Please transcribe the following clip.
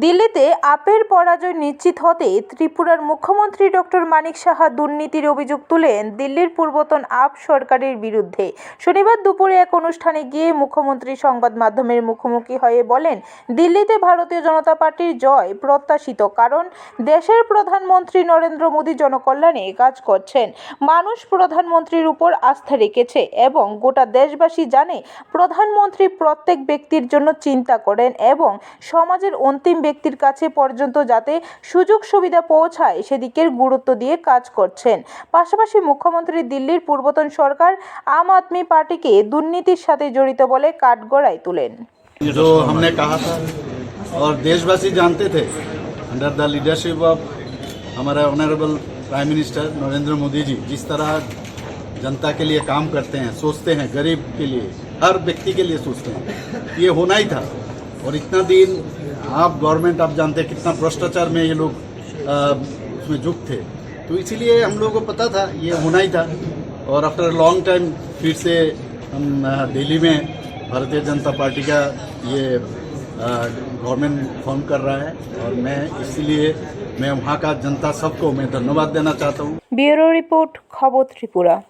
দিল্লিতে আপের পরাজয় নিশ্চিত হতে ত্রিপুরার মুখ্যমন্ত্রী ডক্টর মানিক সাহা দুর্নীতির অভিযোগ তুলেন দিল্লির পূর্বতন আপ সরকারের বিরুদ্ধে। শনিবার দুপুরে এক অনুষ্ঠানে গিয়ে মুখ্যমন্ত্রী সংবাদ মাধ্যমের মুখোমুখি হয়ে বলেন, দিল্লিতে ভারতীয় জনতা পার্টির জয় প্রত্যাশিত কারণ দেশের প্রধানমন্ত্রী নরেন্দ্র মোদী জনকল্যাণে কাজ করছেন। মানুষ প্রধানমন্ত্রীর উপর আস্থা রেখেছে এবং গোটা দেশবাসী জানে প্রধানমন্ত্রী প্রত্যেক ব্যক্তির জন্য চিন্তা করেন এবং সমাজের অন্তিম ব্যক্তির কাছে পর্যন্ত যাতে সুযোগ সুবিধা পৌঁছায় সেদিকের গুরুত্ব দিয়ে কাজ করছেন পাশাপাশি মুখ্যমন্ত্রী দিল্লির পূর্বতন সরকার আম আদমি পার্টিকে দুর্নীতির সাথে জড়িত বলে কাঠগড়ায় তুলেন जो हमने कहा था और देशवासी जानते थे अंडर द लीडरशिप ऑफ हमारा honourable prime minister Narendra Modi ji जिस तरह जनता के लिए काम करते हैं सोचते हैं गरीब के लिए हर व्यक्ति के लिए सोचते हैं ये होना ही था और इतना दिन आप गवर्नमेंट आप जानते हैं कितना भ्रष्टाचार में ये लोग उसमें जुक्त थे। तो इसीलिए हम लोगों को पता था, ये होना ही था। और आफ्टर लॉन्ग टाइम फिर से हम दिल्ली में भारतीय जनता पार्टी का ये गवर्नमेंट फॉर्म कर रहा है। और मैं इसीलिए, मैं वहाँ का जनता सबको मैं धन्यवाद देना चाहता हूँ। ब्यूरो रिपोर्ट, खबर त्रिपुरा।